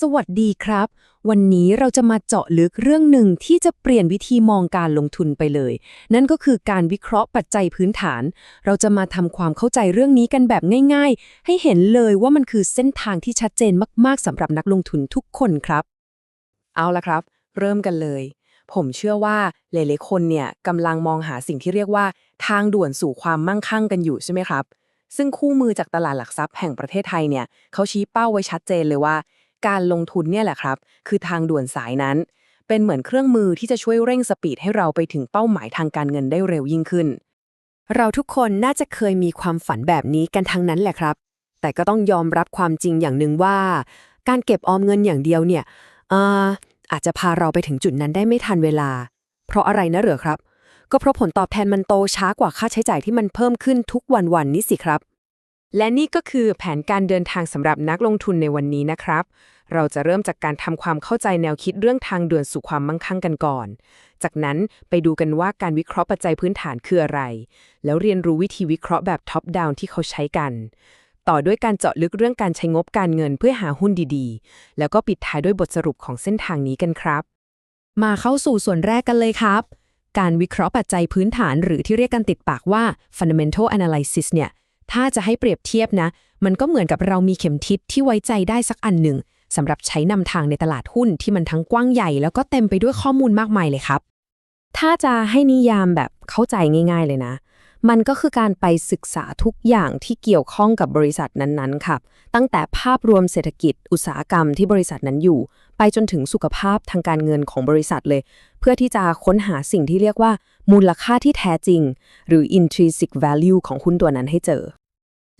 สวัสดีครับ วันนี้เราจะมาเจาะลึกเรื่องหนึ่งที่จะเปลี่ยนวิธีมองการลงทุนไปเลย นั่นก็คือการวิเคราะห์ปัจจัยพื้นฐาน เราจะมาทำความเข้าใจเรื่องนี้กันแบบง่าย ๆ ให้เห็นเลยว่ามันคือเส้นทางที่ชัดเจนมากๆสำหรับนักลงทุนทุกคนครับ เอาละครับ เริ่มกันเลย ผมเชื่อว่าหลายๆคนเนี่ยกำลังมองหาสิ่งที่เรียกว่า ทางด่วนสู่ความมั่งคั่งกันอยู่ใช่ไหมครับ ซึ่งคู่มือจากตลาดหลักทรัพย์แห่งประเทศไทยเนี่ยเขาชี้เป้าไว้ชัดเจนเลยว่า การลงทุนเนี่ยแหละครับ คือทางด่วนสายนั้น เป็นเหมือนเครื่องมือที่จะช่วยเร่งสปีดให้เราไปถึงเป้าหมายทางการเงินได้เร็วยิ่งขึ้น เราทุกคนน่าจะเคยมีความฝันแบบนี้กันทั้งนั้นแหละครับ แต่ก็ต้องยอมรับความจริงอย่างหนึ่งว่า การเก็บออมเงินอย่างเดียวเนี่ยอาอาจจะพาเราไปถึงจุดนั้นได้ไม่ทันเวลา เพราะอะไรนะเหรอครับ ก็เพราะผลตอบแทนมันโตช้ากว่าค่าใช้จ่ายที่มันเพิ่มขึ้นทุกวันๆนี่สิครับและนี่ก็คือแผนการเดินทางสำหรับนักลงทุนในวันนี้นะครับ เราจะเริ่มจากการทำความเข้าใจแนวคิดเรื่องทางด่วนสู่ความมั่งคั่งกันก่อน จากนั้นไปดูกันว่าการวิเคราะห์ปัจจัยพื้นฐานคืออะไร แล้วเรียนรู้วิธีวิเคราะห์แบบท็อปดาวน์ที่เขาใช้กัน ต่อด้วยการเจาะลึกเรื่องการใช้งบการเงินเพื่อหาหุ้นดีๆ แล้วก็ปิดท้ายด้วยบทสรุปของเส้นทางนี้กันครับ มาเข้าสู่ส่วนแรกกันเลยครับ การวิเคราะห์ปัจจัยพื้นฐานหรือที่เรียกกันติดปากว่า fundamental analysis เนี่ยถ้าจะให้เปรียบเทียบนะ มันก็เหมือนกับเรามีเข็มทิศที่ไว้ใจได้สักอันหนึ่ง สำหรับใช้นำทางในตลาดหุ้นที่มันทั้งกว้างใหญ่ แล้วก็เต็มไปด้วยข้อมูลมากมายเลยครับ ถ้าจะให้นิยามแบบเข้าใจง่าย ๆเลยนะ มันก็คือการไปศึกษาทุกอย่างที่เกี่ยวข้องกับบริษัทนั้นๆครับ ตั้งแต่ภาพรวมเศรษฐกิจ อุตสาหกรรมที่บริษัทนั้นอยู่ ไปจนถึงสุขภาพทางการเงินของบริษัทเลย เพื่อที่จะค้นหาสิ่งที่เรียกว่า มูลค่าที่แท้จริง หรือ intrinsic value ของหุ้นตัวนั้นให้เจอ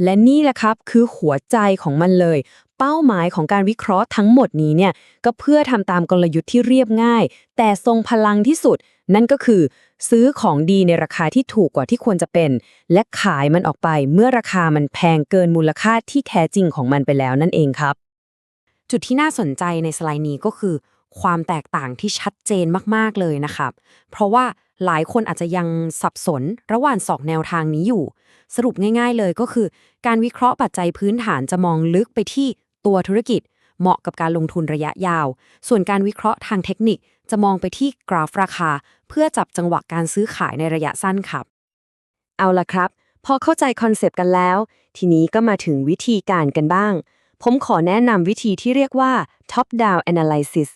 และนี่แหละครับคือหัวใจของมันเลย เป้าหมายของการวิเคราะห์ทั้งหมดนี้เนี่ยก็เพื่อทำตามกลยุทธ์ที่เรียบง่าย แต่ทรงพลังที่สุด นั่นก็คือ ซื้อของดีในราคาที่ถูกกว่าที่ควรจะเป็น และขายมันออกไปเมื่อราคามันแพงเกินมูลค่าที่แท้จริงของมันไปแล้วนั่นเองครับ จุดที่น่าสนใจในสไลด์นี้ก็คือ ความแตกต่างที่ชัดเจนมากๆเลยนะครับ เพราะว่า หลายคนอาจจะยังสับสนระหว่างสองแนวทางนี้อยู่ สรุปง่าย ๆ เลยก็คือ การวิเคราะห์ปัจจัยพื้นฐานจะมองลึกไปที่ตัวธุรกิจ เหมาะกับการลงทุนระยะยาว ส่วนการวิเคราะห์ทางเทคนิคจะมองไปที่กราฟราคา เพื่อจับจังหวะการซื้อขายในระยะสั้นครับ เอาละครับ พอเข้าใจคอนเซปต์กันแล้ว ทีนี้ก็มาถึงวิธีการกันบ้าง ผมขอแนะนำวิธีที่เรียกว่า top down analysis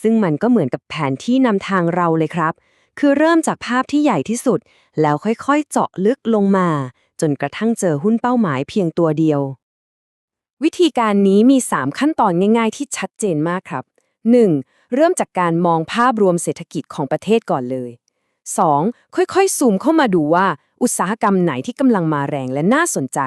ซึ่งมันก็เหมือนกับแผนที่นำทางเราเลยครับ คือเริ่มจากภาพที่ใหญ่ที่สุด แล้วค่อยๆ เจาะลึกลงมา จนกระทั่งเจอหุ้นเป้าหมายเพียงตัวเดียว วิธีการนี้มี 3 ขั้นตอนง่าย ๆ ที่ชัดเจนมากครับ 1. เริ่มจากการมองภาพรวมเศรษฐกิจของประเทศก่อนเลย 2. ค่อยๆ ซูมเข้ามาดูว่า อุตสาหกรรมไหนที่กำลังมาแรงและน่าสนใจ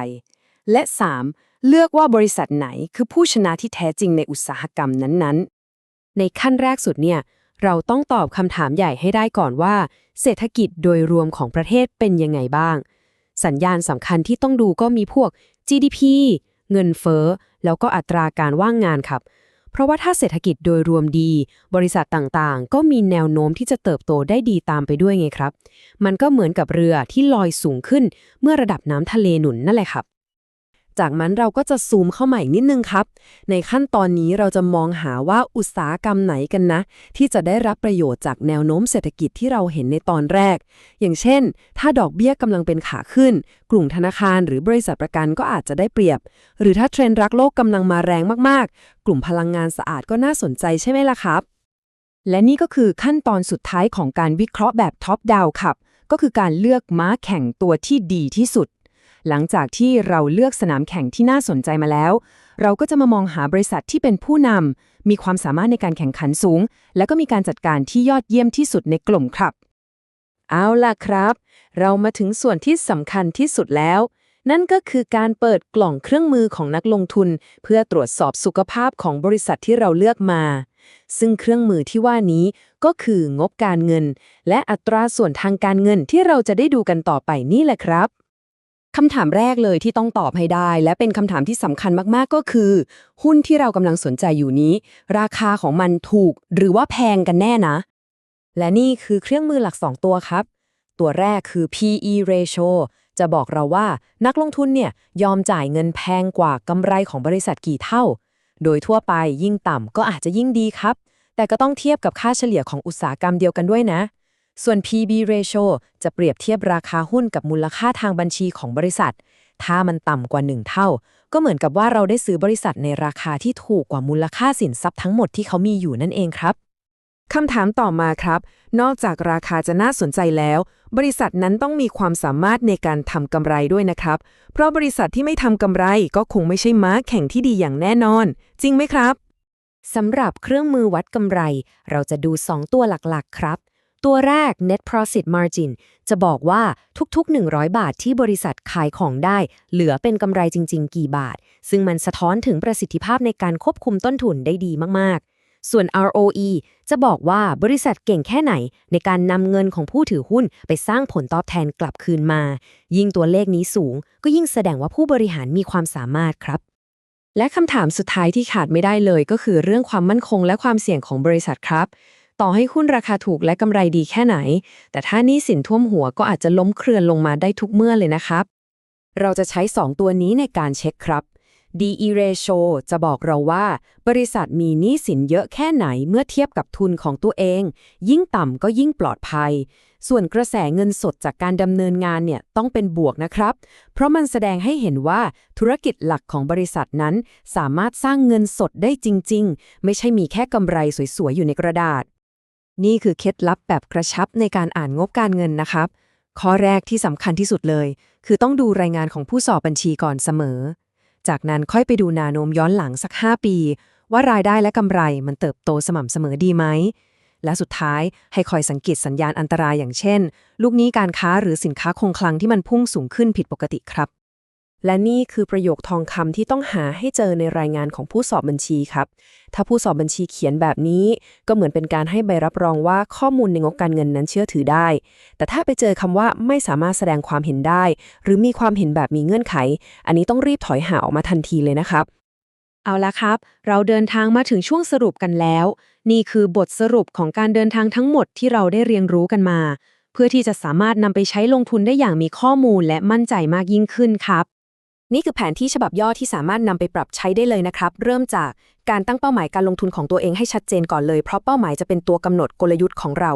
และ 3. เลือกว่าบริษัทไหนคือผู้ชนะที่แท้จริงในอุตสาหกรรมนั้นๆ ในขั้นแรกสุดเนี่ย เราต้องตอบคำถามใหญ่ให้ได้ก่อนว่า เศรษฐกิจโดยรวมของประเทศเป็นยังไงบ้าง สัญญาณสำคัญที่ต้องดูก็มีพวก GDP เงินเฟ้อ แล้วก็อัตราการว่างงานครับ เพราะว่าถ้าเศรษฐกิจโดยรวมดี บริษัทต่างๆ ก็มีแนวโน้มที่จะเติบโตได้ดีตามไปด้วยไงครับ มันก็เหมือนกับเรือที่ลอยสูงขึ้น เมื่อระดับน้ำทะเลหนุนนั่นแหละครับ จากนั้นเราก็จะซูมเข้ามาอีกนิดนึงครับ ในขั้นตอนนี้เราจะมองหาว่าอุตสาหกรรมไหนกันนะ ที่จะได้รับประโยชน์จากแนวโน้มเศรษฐกิจที่เราเห็นในตอนแรก อย่างเช่น ถ้าดอกเบี้ยกำลังเป็นขาขึ้น กลุ่มธนาคารหรือบริษัทประกันก็อาจจะได้เปรียบ หรือถ้าเทรนด์รักโลกกำลังมาแรงมากๆ กลุ่มพลังงานสะอาดก็น่าสนใจใช่ไหมล่ะครับ และนี่ก็คือขั้นตอนสุดท้ายของการวิเคราะห์แบบท็อปดาวครับก็คือการเลือกม้าแข่งตัวที่ดีที่สุด หลังจากที่เราเลือกสนามแข่งที่น่าสนใจมาแล้ว เราก็จะมามองหาบริษัทที่เป็นผู้นำมีความสามารถในการแข่งขันสูง และก็มีการจัดการที่ยอดเยี่ยมที่สุดในกลุ่มครับ เอาล่ะครับ เรามาถึงส่วนที่สำคัญที่สุดแล้ว นั่นก็คือการเปิดกล่องเครื่องมือของนักลงทุน เพื่อตรวจสอบสุขภาพของบริษัทที่เราเลือกมาซึ่งเครื่องมือที่ว่านี้ก็คืองบการเงิน และอัตราส่วนทางการเงินที่เราจะได้ดูกันต่อไปนี่แหละครับ คำถามแรกเลยที่ต้องตอบให้ได้ และเป็นคำถามที่สำคัญมากๆก็คือ หุ้นที่เรากำลังสนใจอยู่นี้ ราคาของมันถูกหรือว่าแพงกันแน่นะ และนี่คือเครื่องมือหลัก 2 ตัวครับ ตัวแรกคือ PE ratio จะบอกเราว่านักลงทุนเนี่ยยอมจ่ายเงินแพงกว่ากำไรของบริษัทกี่เท่า โดยทั่วไปยิ่งต่ำก็อาจจะยิ่งดีครับ แต่ก็ต้องเทียบกับค่าเฉลี่ยของอุตสาหกรรมเดียวกันด้วยนะ ส่วน PB ratio จะเปรียบเทียบราคาหุ้นกับมูลค่าทางบัญชีของบริษัท ถ้ามันต่ำกว่า 1 เท่า ก็เหมือนกับว่าเราได้ซื้อบริษัทในราคาที่ถูกกว่ามูลค่าสินทรัพย์ทั้งหมดที่เขามีอยู่นั่นเองครับคำถามต่อมาครับ นอกจากราคาจะน่าสนใจแล้ว บริษัทนั้นต้องมีความสามารถในการทำกำไรด้วยนะครับ เพราะบริษัทที่ไม่ทำกำไรก็คงไม่ใช่ม้าแข่งที่ดีอย่างแน่นอน จริงไหมครับสำหรับเครื่องมือวัดกำไร เราจะดู 2 ตัวหลักๆ ครับ ตัวแรก net profit margin จะบอกว่าทุกๆ 100 บาทที่บริษัทขายของได้ เหลือเป็นกำไรจริง ๆ กี่บาท ซึ่งมันสะท้อนถึงประสิทธิภาพในการควบคุมต้นทุนได้ดีมากๆ ส่วน ROE จะบอกว่าบริษัทเก่งแค่ไหน ในการนำเงินของผู้ถือหุ้นไปสร้างผลตอบแทนกลับคืนมา ยิ่งตัวเลขนี้สูง ก็ยิ่งแสดงว่าผู้บริหารมีความสามารถครับและคำถามสุดท้ายที่ขาดไม่ได้เลยก็คือเรื่องความมั่นคงและความเสี่ยงของบริษัทครับ ต่อให้หุ้นราคาถูกและกำไรดีแค่ไหน แต่ถ้านี้สินท่วมหัวก็อาจจะล้มเครือนลงมาได้ทุกเมื่อเลยนะครับ เราจะใช้ 2 ตัวนี้ในการเช็คครับ DE ratio จะบอกเราว่า บริษัทมีหนี้สินเยอะแค่ไหนเมื่อเทียบกับทุนของตัวเอง ยิ่งต่ำก็ยิ่งปลอดภัย ส่วนกระแสเงินสดจากการดำเนินงานเนี่ยต้องเป็นบวกนะครับ เพราะมันแสดงให้เห็นว่าธุรกิจหลักของบริษัทนั้น สามารถสร้างเงินสดได้จริง ๆ ไม่ใช่มีแค่กำไรสวยๆอยู่ในกระดาษ นี่คือเคล็ดลับแบบกระชับในการอ่านงบการเงินนะครับ ข้อแรกที่สำคัญที่สุดเลย คือต้องดูรายงานของผู้สอบบัญชีก่อนเสมอ จากนั้นค่อยไปดูนาโนมย้อนหลังสัก 5 ปี ว่ารายได้และกำไรมันเติบโตสม่ำเสมอดีไหม และสุดท้ายให้คอยสังเกตสัญญาณอันตรายอย่างเช่น ลูกนี้การค้าหรือสินค้าคงคลังที่มันพุ่งสูงขึ้นผิดปกติครับ และนี่คือประโยคทองคำที่ต้องหาให้เจอในรายงานของผู้สอบบัญชีครับ ถ้าผู้สอบบัญชีเขียนแบบนี้ ก็เหมือนเป็นการให้ใบรับรองว่าข้อมูลในงบการเงินนั้นเชื่อถือได้ แต่ถ้าไปเจอคำว่าไม่สามารถแสดงความเห็นได้ หรือมีความเห็นแบบมีเงื่อนไข อันนี้ต้องรีบถอยห่างออกมาทันทีเลยนะครับ เอาละครับ เราเดินทางมาถึงช่วงสรุปกันแล้ว นี่คือบทสรุปของการเดินทางทั้งหมดที่เราได้เรียนรู้กันมา เพื่อที่จะสามารถนำไปใช้ลงทุนได้อย่างมีข้อมูลและมั่นใจมากยิ่งขึ้นครับ นี่คือแผนที่ฉบับย่อที่สามารถนำไปปรับใช้ได้เลยนะครับ เริ่มจากการตั้งเป้าหมายการลงทุนของตัวเองให้ชัดเจนก่อนเลย เพราะเป้าหมายจะเป็นตัวกำหนดกลยุทธ์ของเรา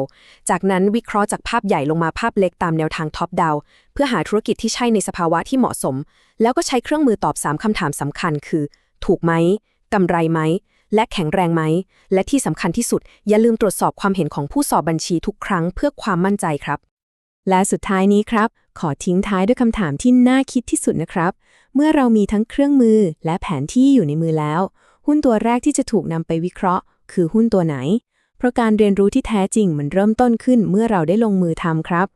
จากนั้นวิเคราะห์จากภาพใหญ่ลงมาภาพเล็กตามแนวทางท็อปดาวเพื่อหาธุรกิจที่ใช่ในสภาวะที่เหมาะสม แล้วก็ใช้เครื่องมือตอบ 3คำถามสำคัญ คือ ถูกไหมกำไรไหมและแข็งแรงไหม และที่สำคัญที่สุด อย่าลืมตรวจสอบความเห็นของผู้สอบบัญชีทุกครั้งเพื่อความมั่นใจครับ และสุดท้ายนี้ครับ ขอทิ้งท้ายด้วยคำถามที่น่าคิดที่สุดนะครับ เมื่อเรามีทั้งเครื่องมือและแผนที่อยู่ในมือแล้ว หุ้นตัวแรกที่จะถูกนำไปวิเคราะห์ คือหุ้นตัวไหน เพราะการเรียนรู้ที่แท้จริงมันเริ่มต้นขึ้นเมื่อเราได้ลงมือทำครับ